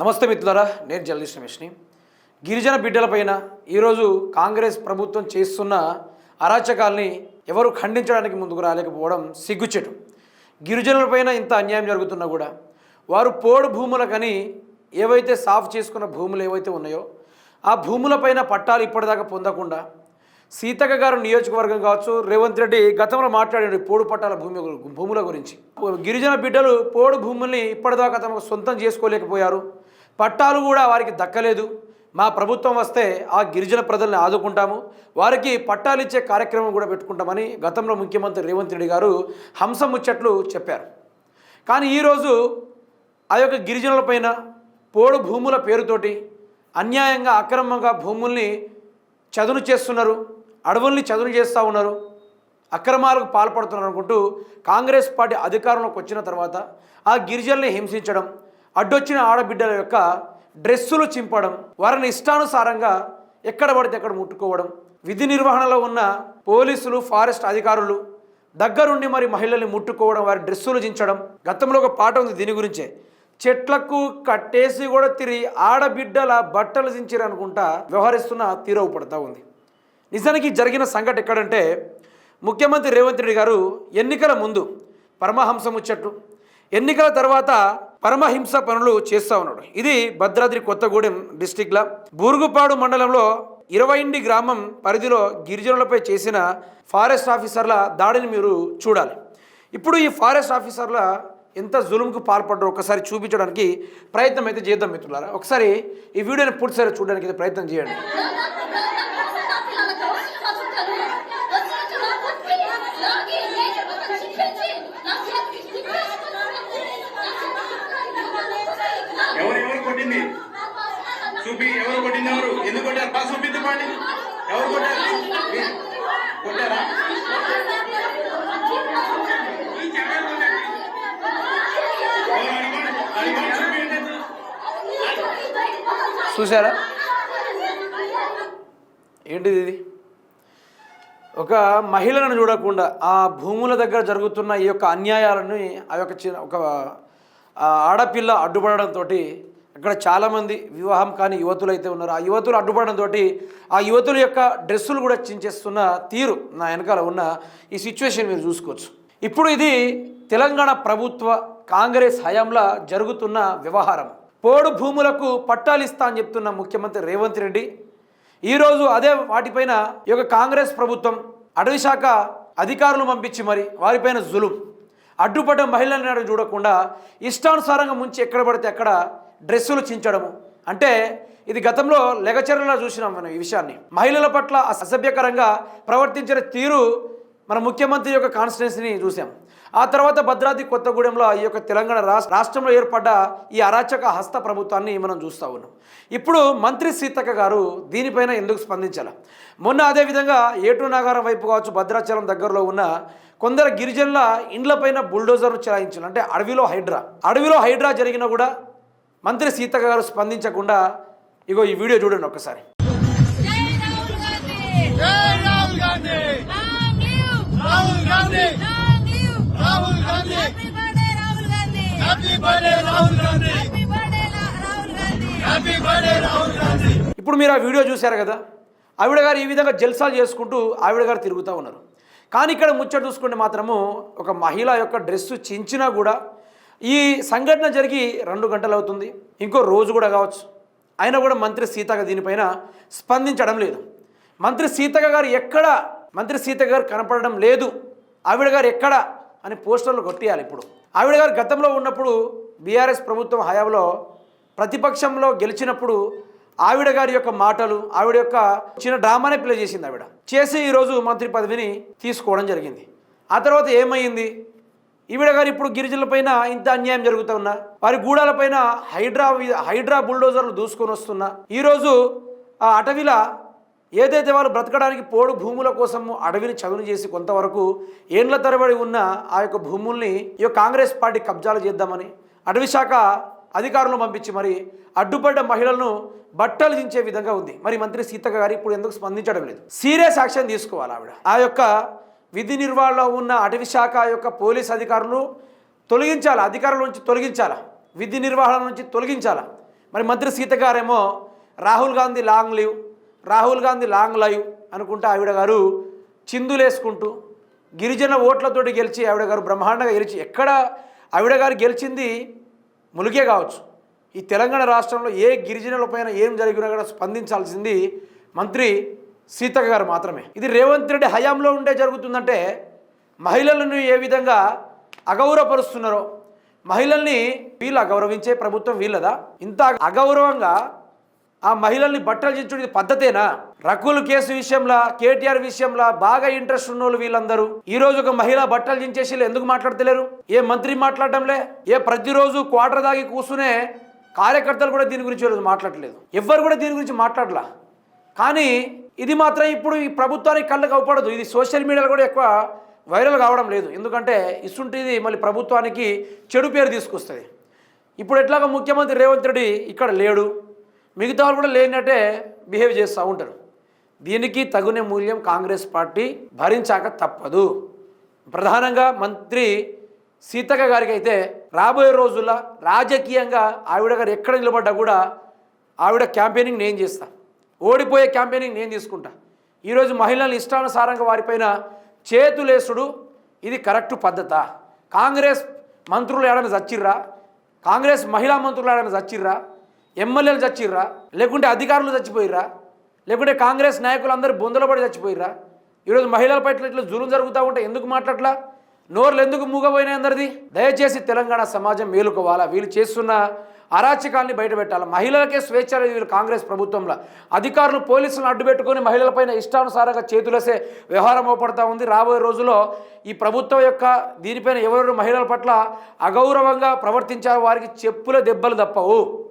నమస్తే మిత్రులారా నేను జర్నలిస్ట్ రమేష్ని. గిరిజన బిడ్డలపైన ఈరోజు కాంగ్రెస్ ప్రభుత్వం చేస్తున్న అరాచకాల్ని ఎవరు ఖండించడానికి ముందుకు రాలేకపోవడం సిగ్గుచెటు. గిరిజనులపైన ఇంత అన్యాయం జరుగుతున్నా కూడా వారు పోడు భూములకని ఏవైతే సాఫ్ చేసుకున్న భూములు ఏవైతే ఉన్నాయో ఆ భూములపైన పట్టాలు ఇప్పటిదాకా పొందకుండా సీతక్క గారు నియోజకవర్గం కావచ్చు రేవంత్ రెడ్డి గతంలో మాట్లాడాడు పోడు పట్టాల భూమి భూముల గురించి. గిరిజన బిడ్డలు పోడు భూముల్ని ఇప్పటిదాకా తమకు సొంతం చేసుకోలేకపోయారు. పట్టాలు కూడా వారికి దక్కలేదు. మా ప్రభుత్వం వస్తే ఆ గిరిజన ప్రజల్ని ఆదుకుంటాము. వారికి పట్టాలు ఇచ్చే కార్యక్రమం కూడా పెట్టుకుంటామని గతంలో ముఖ్యమంత్రి రేవంత్ రెడ్డి గారు హంసం ముచ్చట్లు చెప్పారు. కానీ ఈరోజు ఆ యొక్క గిరిజనులపైన పోడు భూముల పేరుతోటి అన్యాయంగా అక్రమంగా భూముల్ని చదును చేస్తున్నారు అడవుల్ని చదును చేస్తూ ఉన్నారు అక్రమాలకు పాల్పడుతున్నారు అనుకుంటూ కాంగ్రెస్ పార్టీ అధికారంలోకి వచ్చిన తర్వాత ఆ గిరిజనుల్ని హింసించడం అడ్డొచ్చిన ఆడబిడ్డల యొక్క డ్రెస్సులు చింపడం వారిని ఇష్టానుసారంగా ఎక్కడ పడితే అక్కడ ముట్టుకోవడం విధి నిర్వహణలో ఉన్న పోలీసులు ఫారెస్ట్ అధికారులు దగ్గరుండి మరి మహిళల్ని ముట్టుకోవడం వారి డ్రెస్సులు చించడం. గతంలో ఒక పాట ఉంది దీని గురించే. చెట్లకు కట్టేసి కూడా తిరిగి ఆడబిడ్డల బట్టలు దించిరనుకుంటా వ్యవహరిస్తున్న తీరవు పడతా ఉంది. నిజానికి జరిగిన సంఘటన ఎక్కడంటే ముఖ్యమంత్రి రేవంత్ రెడ్డి గారు ఎన్నికల ముందు పరమహంస ముచ్చట్లు ఎన్నికల తర్వాత పరమహింస పనులు చేస్తూ ఉన్నాడు. ఇది భద్రాద్రి కొత్తగూడెం డిస్టిక్లో బూరుగుపాడు మండలంలో ఇరవైండి గ్రామం పరిధిలో గిరిజనులపై చేసిన ఫారెస్ట్ ఆఫీసర్ల దాడిని మీరు చూడాలి. ఇప్పుడు ఈ ఫారెస్ట్ ఆఫీసర్ల ఎంత జులుంకు పాల్పడ్డారో ఒకసారి చూపించడానికి ప్రయత్నం అయితే చేద్దాం మిత్రులారా. ఒకసారి ఈ వీడియోని పూర్తిసారి చూడడానికి అయితే ప్రయత్నం చేయండి. కొట్టింది. చూపి ఎవరు కొట్టింది ఎవరు? ఎందుకు కొట్టారు? బాగా చూపింది పండి ఎవరు కొట్టారు? కొట్టారా? చూసారా ఏంటిది ఇది? ఒక మహిళలను చూడకుండా ఆ భూముల దగ్గర జరుగుతున్న ఈ యొక్క అన్యాయాలను ఆ యొక్క చిన్న ఒక ఆడపిల్ల అడ్డుపడడంతో అక్కడ చాలామంది వివాహం కాని యువతులు అయితే ఉన్నారు. ఆ యువతులు అడ్డుపడడంతో ఆ యువతుల యొక్క డ్రెస్సులు కూడా చించేస్తున్న తీరు నా వెనకాల ఉన్న ఈ సిచ్యువేషన్ మీరు చూసుకోవచ్చు. ఇప్పుడు ఇది తెలంగాణ ప్రభుత్వ కాంగ్రెస్ హయాంలో జరుగుతున్న వ్యవహారం. పోడు భూములకు పట్టాలు ఇస్తా అని చెప్తున్న ముఖ్యమంత్రి రేవంత్ రెడ్డి ఈరోజు అదే వాటిపైన ఈ యొక్క కాంగ్రెస్ ప్రభుత్వం అటవీ శాఖ అధికారులు పంపించి మరి వారిపైన జులుం. అడ్డుపడ్డ మహిళలను చూడకుండా ఇష్టానుసారంగా ముంచి ఎక్కడ పడితే అక్కడ డ్రెస్సులు చించడము. అంటే ఇది గతంలో లెగచర్యలా చూసినాం మనం ఈ విషయాన్ని. మహిళల పట్ల అసభ్యకరంగా ప్రవర్తించిన తీరు మన ముఖ్యమంత్రి యొక్క కాన్స్టిట్యున్సీని చూసాం. ఆ తర్వాత భద్రాద్రి కొత్తగూడెంలో ఈ యొక్క తెలంగాణ రాష్ట్ర రాష్ట్రంలో ఏర్పడ్డ ఈ అరాచక హస్త ప్రభుత్వాన్ని మనం చూస్తూ ఉన్నాం. ఇప్పుడు మంత్రి సీతక్క గారు దీనిపైన ఎందుకు స్పందించాల? మొన్న అదేవిధంగా ఏటూ నాగారం వైపు కావచ్చు భద్రాచలం దగ్గరలో ఉన్న కొందరు గిరిజనుల ఇండ్లపైన బుల్డోజర్ను చెలాయించాలి అంటే అడవిలో హైడ్రా. అడవిలో హైడ్రా జరిగినా కూడా మంత్రి సీతక్క గారు స్పందించకుండా ఇగో ఈ వీడియో చూడండి ఒక్కసారి. ఇప్పుడు మీరు ఆ వీడియో చూశారు కదా? ఆవిడ గారు ఈ విధంగా జల్సాలు చేసుకుంటూ ఆవిడ గారు తిరుగుతూ ఉన్నారు. కానీ ఇక్కడ ముచ్చట చూసుకుంటే మాత్రము ఒక మహిళ యొక్క డ్రెస్సు చించినా కూడా ఈ సంఘటన జరిగి రెండు గంటలు అవుతుంది ఇంకో రోజు కూడా కావచ్చు. అయినా కూడా మంత్రి సీతక్క దీనిపైన స్పందించడం లేదు. మంత్రి సీతక్క గారు ఎక్కడ మంత్రి సీతక్క గారు కనపడడం లేదు. ఆవిడ గారు ఎక్కడ అని పోస్టర్లు కొట్టేయాలి ఇప్పుడు. ఆవిడ గారు గతంలో ఉన్నప్పుడు బీఆర్ఎస్ ప్రభుత్వం హయాంలో ప్రతిపక్షంలో గెలిచినప్పుడు ఆవిడ గారి యొక్క మాటలు ఆవిడ యొక్క చిన్న డ్రామానే ప్లే చేసింది ఆవిడ. చేసి ఈరోజు మంత్రి పదవిని తీసుకోవడం జరిగింది. ఆ తర్వాత ఏమైంది? ఈవిడ గారు ఇప్పుడు గిరిజనులపైన ఇంత అన్యాయం జరుగుతూ ఉన్నా వారి గూడాలపైన హైడ్రా హైడ్రా బుల్డోజర్లు దూసుకొని వస్తున్నా ఈరోజు ఆ అటవిల ఏదైతే వాళ్ళు బ్రతకడానికి పోడు భూముల కోసము అడవిని చదును చేసి కొంతవరకు ఏండ్ల తరబడి ఉన్న ఆ యొక్క భూముల్ని ఈ యొక్క కాంగ్రెస్ పార్టీ కబ్జాలు చేద్దామని అటవీ శాఖ అధికారులను పంపించి మరి అడ్డుపడ్డ మహిళలను బట్టలు దించే విధంగా ఉంది. మరి మంత్రి సీతక్క గారు ఇప్పుడు ఎందుకు స్పందించడం లేదు? సీరియస్ యాక్షన్ తీసుకోవాలి ఆవిడ. ఆ యొక్క విధి నిర్వహణలో ఉన్న అటవీ శాఖ యొక్క పోలీస్ అధికారులు తొలగించాలి? అధికారుల నుంచి తొలగించాలా? విధి నిర్వహణ నుంచి తొలగించాలా? మరి మంత్రి సీత గారేమో Rahul Gandhi long leave Rahul Gandhi long live అనుకుంటా ఆవిడ గారు చిందులేసుకుంటూ గిరిజన ఓట్లతోటి గెలిచి ఆవిడ గారు బ్రహ్మాండంగా గెలిచి ఎక్కడ ఆవిడ గారు గెలిచింది ములిగే కావచ్చు. ఈ తెలంగాణ రాష్ట్రంలో ఏ గిరిజనులపైన ఏం జరిగినా కూడా స్పందించాల్సింది మంత్రి సీతక్క గారు మాత్రమే. ఇది రేవంత్ రెడ్డి హయాంలో ఉండే జరుగుతుందంటే మహిళలను ఏ విధంగా అగౌరవపరుస్తున్నారో మహిళల్ని వీళ్ళు అగౌరవించే ప్రభుత్వం వీళ్ళదా? ఇంత అగౌరవంగా ఆ మహిళల్ని బట్టలు చించుడి పద్ధతేనా? రకుల్ కేసు విషయంలో కేటీఆర్ విషయంలో బాగా ఇంట్రెస్ట్ ఉన్నోళ్ళు వీళ్ళందరూ. ఈ రోజు ఒక మహిళ బట్టలు చించేసి ఎందుకు మాట్లాడతలేరు? ఏ మంత్రి మాట్లాడటంలే ఏ ప్రతిరోజు క్వార్టర్ దాగి కూర్చునే కార్యకర్తలు కూడా దీని గురించి మాట్లాడలేదు ఎవ్వరు కూడా దీని గురించి మాట్లాడలా. కానీ ఇది మాత్రం ఇప్పుడు ఈ ప్రభుత్వానికి కళ్ళు కవపడదు ఇది సోషల్ మీడియాలో కూడా ఎక్కువ వైరల్ కావడం లేదు. ఎందుకంటే ఇసుంటిది మళ్ళీ ప్రభుత్వానికి చెడు పేరు తీసుకొస్తుంది. ఇప్పుడు ఎట్లాగో ముఖ్యమంత్రి రేవంత్ రెడ్డి ఇక్కడ లేడు. మిగతా వాళ్ళు కూడా లేనట్టే బిహేవ్ చేస్తూ ఉంటారు. దీనికి తగునే మూల్యం కాంగ్రెస్ పార్టీ భరించాక తప్పదు. ప్రధానంగా మంత్రి సీతక్క గారికి అయితే రాబోయే రోజుల్లో రాజకీయంగా ఆవిడ గారు ఎక్కడ నిలబడ్డా కూడా ఆవిడ క్యాంపెయినింగ్ నేను చేస్తాను ఓడిపోయే క్యాంపెయినింగ్ నేను తీసుకుంటా. ఈరోజు మహిళలను ఇష్టానుసారంగా వారిపైన చేతులేసుడు ఇది కరెక్ట్ పద్ధత? కాంగ్రెస్ మంత్రులు ఏడైనా చచ్చిర్రా? కాంగ్రెస్ మహిళా మంత్రులు ఏడైనా చచ్చిర్రా? ఎమ్మెల్యేలు చచ్చిర్రా? లేకుంటే అధికారులు చచ్చిపోయిర్రా? లేకుంటే కాంగ్రెస్ నాయకులు అందరూ బొందలు పడి చచ్చిపోయిర్రా? ఈరోజు మహిళల పట్ల ఇట్లా జులుం జరుగుతూ ఉంటే ఎందుకు మాట్లాడలా? నోర్లు ఎందుకు మూగపోయినాయి అందరిది? దయచేసి తెలంగాణ సమాజం మేలుకోవాలా? వీళ్ళు చేస్తున్న అరాచకాన్ని బయటపెట్టాలి. మహిళలకే స్వేచ్ఛ వీళ్ళు కాంగ్రెస్ ప్రభుత్వంలో. అధికారులు పోలీసులను అడ్డుపెట్టుకుని మహిళలపైన ఇష్టానుసారంగా చేతులసే వ్యవహారం అవపడతా ఉంది. రాబోయే రోజుల్లో ఈ ప్రభుత్వం యొక్క దీనిపైన ఎవరెవరు మహిళల పట్ల అగౌరవంగా ప్రవర్తించారో వారికి చెప్పుల దెబ్బలు తప్పవు.